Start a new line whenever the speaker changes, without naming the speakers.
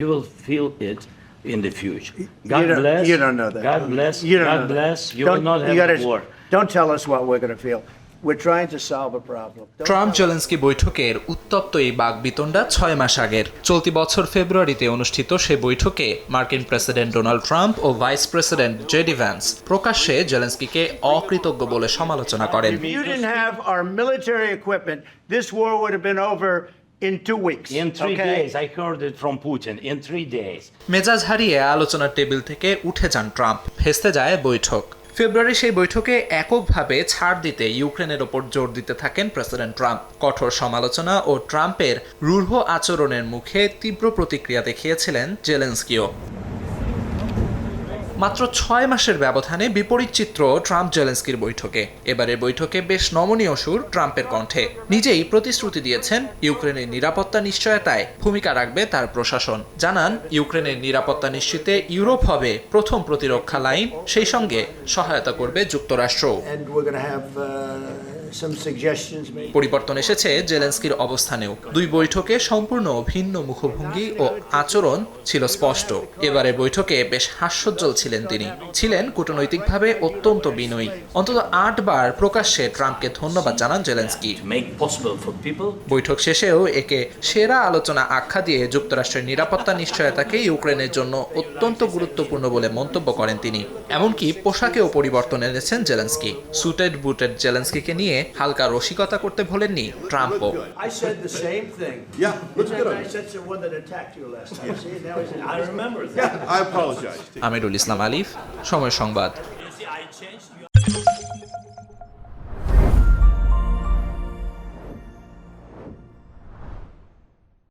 You will feel it in the future. God
don't-
bless.
You don't know that.
God bless.
You don't know
God
that.
You
Don't-
will not have
gotta-
war.
Don't tell us what we're going to feel. We're trying to solve a problem. Don't
Trump Zelensky বৈঠকের উত্তপ্ত এই বাগবিতণ্ডা ছয় মাস আগের চলতি বছর ফেব্রুয়ারিতে অনুষ্ঠিত সে বৈঠকে মার্কিন প্রেসিডেন্ট ডোনাল্ড ট্রাম্প ও ভাইস প্রেসিডেন্ট জেডি ভ্যান্স প্রকাশ্যে জেলেন্সকিকে অকৃতজ্ঞ বলে সমালোচনা করেন
If you didn't have our military equipment, this war would have been over in two weeks.
In three
okay?
days, I heard it from Putin. In three days.
মেজাজ হারিয়ে আলোচনার table থেকে উঠে যান ট্রাম্প ভেস্তে যায় বৈঠক ফেব্রুয়ারি সেই বৈঠকে এককভাবে ছাড় দিতে ইউক্রেনের ওপর জোর দিতে থাকেন প্রেসিডেন্ট ট্রাম্প কঠোর সমালোচনা ও ট্রাম্পের রূঢ় আচরণের মুখে তীব্র প্রতিক্রিয়া দেখিয়েছিলেন জেলেন্সকিও মাত্র ছয় মাসের ব্যবধানে বিপরীত চিত্র ট্রাম্প জেলেন্সকির বৈঠকে। এবারের বৈঠকে বেশ নমনীয় সুর ট্রাম্পের কণ্ঠে। নিজেই প্রতিশ্রুতি দিয়েছেন, ইউক্রেনের নিরাপত্তা নিশ্চয়তায় ভূমিকা রাখবে তার প্রশাসন। জানান, ইউক্রেনের নিরাপত্তা নিশ্চিতে ইউরোপ হবে প্রথম প্রতিরক্ষা লাইন, সেই সঙ্গে সহায়তা করবে যুক্তরাষ্ট্র পরিবর্তন এসেছে জেলেন্সকির অবস্থানেও। দুই বৈঠকে সম্পূর্ণ ভিন্ন মুখভঙ্গি ও আচরণ ছিল স্পষ্ট। এবারে বৈঠকে বেশ হাস্যোজ্জ্বল ছিলেন তিনি। ছিলেন কূটনৈতিকভাবে অত্যন্ত বিনয়ী। অন্তত আটবার প্রকাশ্যে ট্রাম্পকে ধন্যবাদ জানান জেলেন্সকি। বৈঠক শেষেও একে সেরা আলোচনা আখ্যা দিয়ে যুক্তরাষ্ট্রের নিরাপত্তা নিশ্চয়তাকে ইউক্রেনের জন্য অত্যন্ত গুরুত্বপূর্ণ বলে মন্তব্য করেন তিনি। এমনকি পোশাকেও পরিবর্তন এনেছেন জেলেন্সকি। সুটেড বুটেড জেলেন্সকিকে নিয়ে নিয়ে হালকা রসিকতা করতে ভোলেননি ট্রাম্পও। আমিরুল ইসলাম আলিফ সময় সংবাদ।